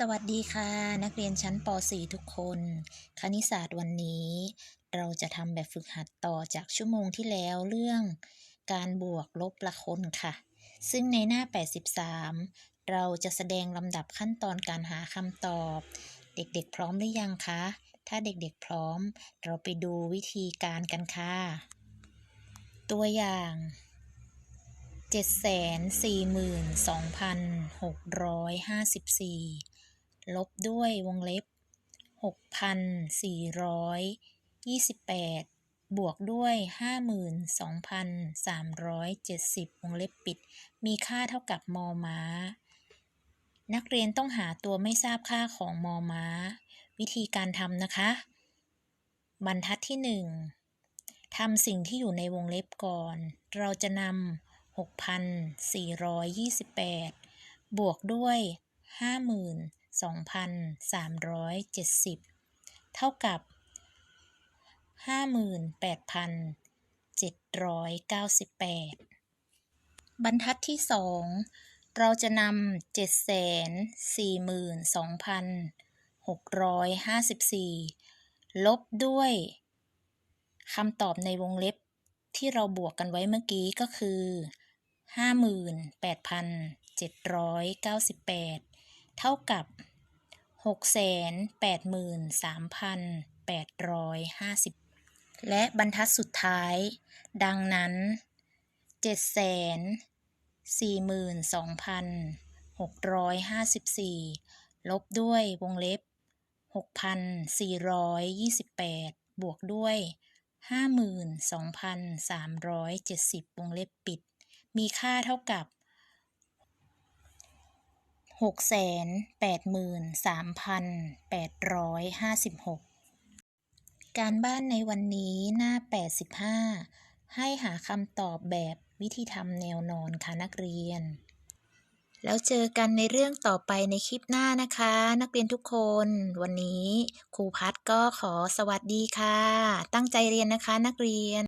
สวัสดีค่ะ นักเรียนชั้นป .4 ทุกคน คณิตศาสตร์วันนี้ เราจะทำแบบฝึกหัดต่อจากชั่วโมงที่แล้วเรื่อง การบวกลบละคนค่ะ ซึ่งในหน้า 83 เราจะแสดงลำดับขั้นตอนการหาคำตอบ เด็กๆพร้อมหรือยังคะ ถ้าเด็กๆพร้อม เราไปดูวิธีการกันค่ะ ตัวอย่าง742,654 ลบด้วยวงเล็บหกพันสี่ร้อยยี่สิบแปดบวกด้วยห้าหมื่นสองพันสามร้อยเจ็ดสิบวงเล็บปิด มีค่าเท่ากับมอม้า นักเรียนต้องหาตัวไม่ทราบค่าของมอม้า วิธีการทำนะคะ บรรทัดที่หนึ่งทำสิ่งที่อยู่ในวงเล็บก่อน เราจะนำ6,428 บวกด้วย 2,370 เท่ากับ 58,798 บรรทัดที่ 2 เราจะนำ742,654 ลบด้วยคำตอบในวงเล็บที่เราบวกกันไว้เมื่อกี้ก็คือ 58,798 เท่ากับหกแสนแปดหมื่นสามพันแปดร้อยห้าสิบและบรรทัดสุดท้าย ดังนั้นเจ็ดแสนสี่หมื่นสองพันหกร้อยห้าสิบสี่ลบด้วยวงเล็บหกพันสี่ร้อยยี่สิบแปดบวกด้วยห้าหมื่นสองพันสามร้อยเจ็ดสิบวงเล็บปิด มีค่าเท่ากับ หกแสนแปดหมื่นสามพันแปดร้อยห้าสิบหกการบ้านในวันนี้หน้าแปดสิบห้าให้หาคำตอบแบบวิธีทำแนวนอนค่ะนักเรียน แล้วเจอกันในเรื่องต่อไปในคลิปหน้านะคะ นักเรียนทุกคน วันนี้ครูพัดก็ขอสวัสดีค่ะ ตั้งใจเรียนนะคะนักเรียน